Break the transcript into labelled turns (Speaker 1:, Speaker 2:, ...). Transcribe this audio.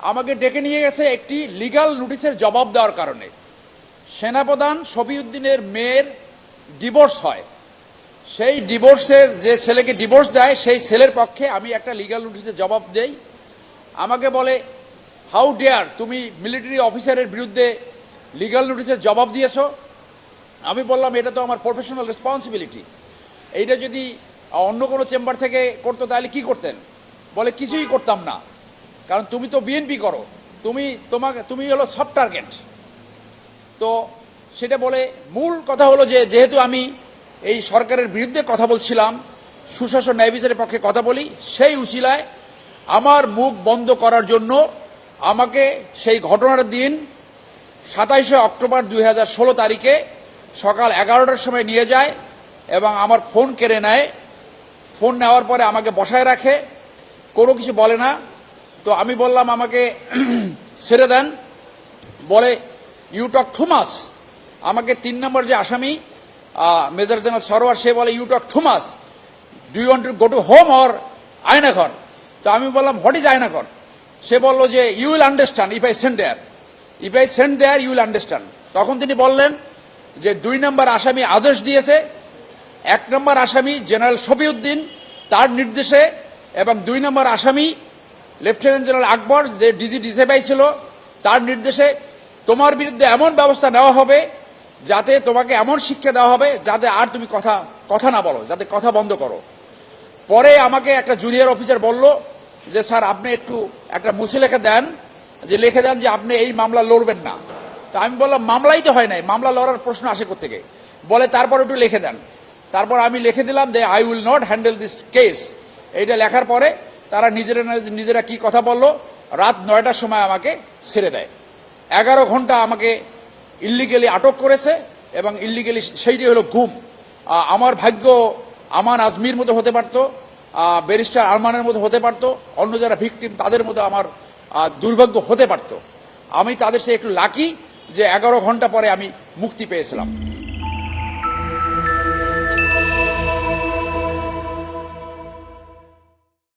Speaker 1: আমাকে ডেকে নিয়ে গেছে একটি লিগ্যাল নোটিশের জবাব দেওয়ার কারণে। সেনাপ্রধান শফিউদ্দিনের মেয়ের ডিভোর্স হয়। সেই ডিভোর্সের যে ছেলেকে ডিভোর্স দেয়, সেই ছেলের পক্ষে আমি একটা লিগ্যাল নোটিশের জবাব দেই। আমাকে বলে হাউ ডেয়ার তুমি মিলিটারি অফিসারের বিরুদ্ধে লিগ্যাল নোটিশের জবাব দিয়েছ? আমি বললাম, এটা তো আমার প্রফেশনাল রেসপন্সিবিলিটি এইটা যদি অন্য কোনো চেম্বার থেকে করতো, তাহলে কি করতেন? বলে, কিছুই করতাম না। কারণ তুমি তো বিএনপি করো। তুমি তোমাকে তুমি হলো সফট টার্গেট তো সেটা বলে মূল কথা হলো যে, যেহেতু আমি এই সরকারের বিরুদ্ধে কথা বলছিলাম, সুশাসন ন্যায় বিচারের পক্ষে কথা বলি, সেই উচিলায় আমার মুখ বন্ধ করার জন্য আমাকে সেই ঘটনার দিন। সাতাইশে অক্টোবর দুই হাজার ষোলো তারিখে সকাল এগারোটার সময় নিয়ে যায় এবং আমার ফোন কেড়ে নেয়। ফোন নেওয়ার পরে আমাকে বসায় রাখে। কোনো কিছু বলে না। তো আমি বললাম আমাকে ছেড়ে দেন। বলে ইউ টক থুমাস আমাকে তিন নম্বর যে আসামি মেজর জেনারেল সরোয়ার, সে বলে you talk থুমাস do you want to go to home or Aynaghar তো আমি বললাম হোয়াট ইজ আয়নাঘর সে বলল যে you will understand if I send there if I send there you will understand তখন তিনি বললেন যে, দুই নম্বর আসামি আদেশ দিয়েছে। এক নম্বর আসামি জেনারেল শফিউদ্দিন, তার নির্দেশে, এবং দুই নম্বর আসামি লেফটেন্যান্ট জেনারেল আকবর যে ডিজি ডিসেবাই ছিল, তার নির্দেশে তোমার বিরুদ্ধে এমন ব্যবস্থা নেওয়া হবে যাতে তোমাকে এমন শিক্ষা দেওয়া হবে যাতে আর তুমি কথা কথা না বলো, যাতে কথা বন্ধ করো। পরে আমাকে একটা জুনিয়র অফিসার বলল যে, স্যার, আপনি একটু একটা মুছে লেখা দেন, যে লিখে দেন যে আপনি এই মামলা লড়বেন না। তা আমি বললাম, মামলাই তো হয় নাই, মামলা লড়ার প্রশ্ন আসে থেকে বলে, তারপর একটু লিখে দেন। তারপর আমি লিখে দিলাম যে I will not handle this case এইটা লেখার পরে তারা নিজেরা নিজেরা কি কথা বলল? রাত নয়টার সময় আমাকে ছেড়ে দেয়। এগারো ঘণ্টা আমাকে ইল্লিগেলি আটক করেছে এবং ইল্লিগেলি সেইটি হলো গুম। আমার ভাগ্য আমান আজমির মতো হতে পারতো ব্যারিস্টার আরমানের মতো হতে পারতো, অন্য যারা ভিকটিম তাদের মতো আমার দুর্ভাগ্য হতে পারতো। আমি তাদের সে একটু লাকি যে এগারো ঘণ্টা পরে আমি মুক্তি পেয়েছিলাম।